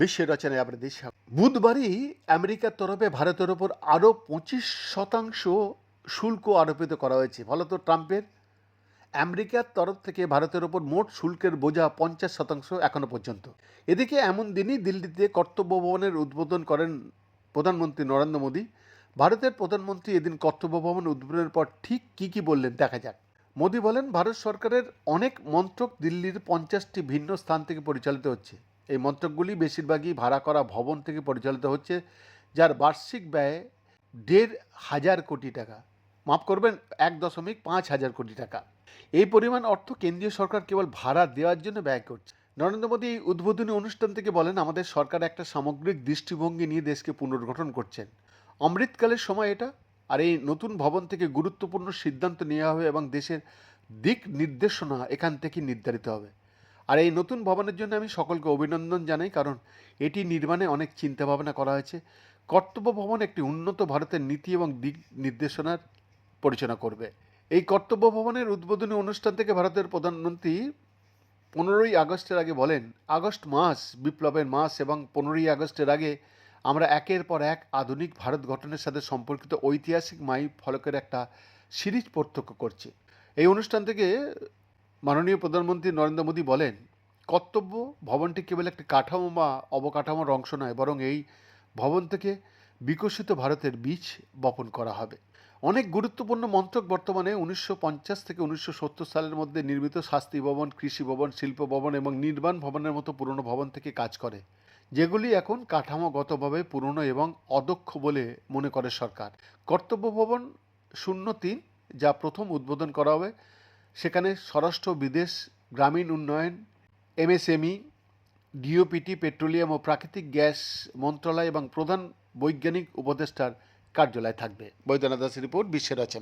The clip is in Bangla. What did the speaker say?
বিশ্বের রচনায় আপনাদের দেশ বুধবারই আমেরিকার তরফে ভারতের ওপর আরও পঁচিশ শতাংশ শুল্ক আরোপিত করা হয়েছে। ফলত ট্রাম্পের আমেরিকার তরফ থেকে ভারতের ওপর মোট শুল্কের বোঝা পঞ্চাশ শতাংশ এখনও পর্যন্ত। এদিকে এমন দিনই দিল্লিতে কর্তব্য ভবনের উদ্বোধন করেন প্রধানমন্ত্রী নরেন্দ্র মোদী। ভারতের প্রধানমন্ত্রী এদিন কর্তব্য ভবন উদ্বোধনের পর ঠিক কী কী বললেন দেখা যাক। মোদী বলেন, ভারত সরকারের অনেক মন্ত্রক দিল্লির পঞ্চাশটি ভিন্ন স্থান থেকে পরিচালিত হচ্ছে। এই মন্ত্রকগুলি বেশিরভাগই ভাড়া করা ভবন থেকে পরিচালিত হচ্ছে, যার বার্ষিক ব্যয় দেড় হাজার কোটি টাকা। মাফ করবেন, এক দশমিক পাঁচ হাজার কোটি টাকা। এই পরিমাণ অর্থ কেন্দ্রীয় সরকার কেবল ভাড়া দেওয়ার জন্য ব্যয় করছে। নরেন্দ্র মোদী এই উদ্বোধনী অনুষ্ঠান থেকে বলেন, আমাদের সরকার একটা সামগ্রিক দৃষ্টিভঙ্গি নিয়ে দেশকে পুনর্গঠন করছেন। অমৃতকালের সময় এটা, আর এই নতুন ভবন থেকে গুরুত্বপূর্ণ সিদ্ধান্ত নেওয়া হবে এবং দেশের দিক নির্দেশনা এখান থেকে নির্ধারিত হবে। আর এই নতুন ভবনের জন্য আমি সকলকে অভিনন্দন জানাই, কারণ এটি নির্মাণে অনেক চিন্তাভাবনা করা হয়েছে। কর্তব্য ভবন একটি উন্নত ভারতের নীতি এবং দিক নির্দেশনার পরিচালনা করবে। এই কর্তব্য ভবনের উদ্বোধনী অনুষ্ঠান থেকে ভারতের প্রধানমন্ত্রী পনেরোই আগস্টের আগে বলেন, আগস্ট মাস বিপ্লবের মাস এবং পনেরোই আগস্টের আগে আমরা একের পর এক আধুনিক ভারত গঠনের সাথে সম্পর্কিত ঐতিহাসিক মাই ফলকের একটা সিরিজ প্রত্যক্ষ করছি। এই অনুষ্ঠান থেকে মাননীয় প্রধানমন্ত্রী নরেন্দ্র মোদী বলেন, কর্তব্য ভবনটি কেবল একটি কাঠামো বা অবকাঠামোর অংশ নয়, বরং এই ভবন থেকে বিকশিত ভারতের বীজ বপন করা হবে। অনেক গুরুত্বপূর্ণ মন্ত্রক বর্তমানে উনিশশো পঞ্চাশ থেকে উনিশশো সত্তর সালের মধ্যে নির্মিত শাস্তি ভবন, কৃষি ভবন, শিল্প ভবন এবং নির্মাণ ভবনের মতো পুরনো ভবন থেকে কাজ করে। যেগুলি এখন কাঠামোগতভাবে পুরনো এবং অদক্ষ বলে মনে করে সরকার। কর্তব্য ভবন শূন্য তিন, যা প্রথম উদ্বোধন করা হবে সেখানে স্বরাষ্ট্র, বিদেশ, গ্রামীণ উন্নয়ন, এমএসএমই, ডিওপিটি, পেট্রোলিয়াম ও প্রাকৃতিক গ্যাস মন্ত্রণালয় এবং প্রধান বৈজ্ঞানিক উপদেষ্টার কার্যালয় থাকবে। বৈদ্যনাথ দাসের রিপোর্ট, বিশ্বের রচনা।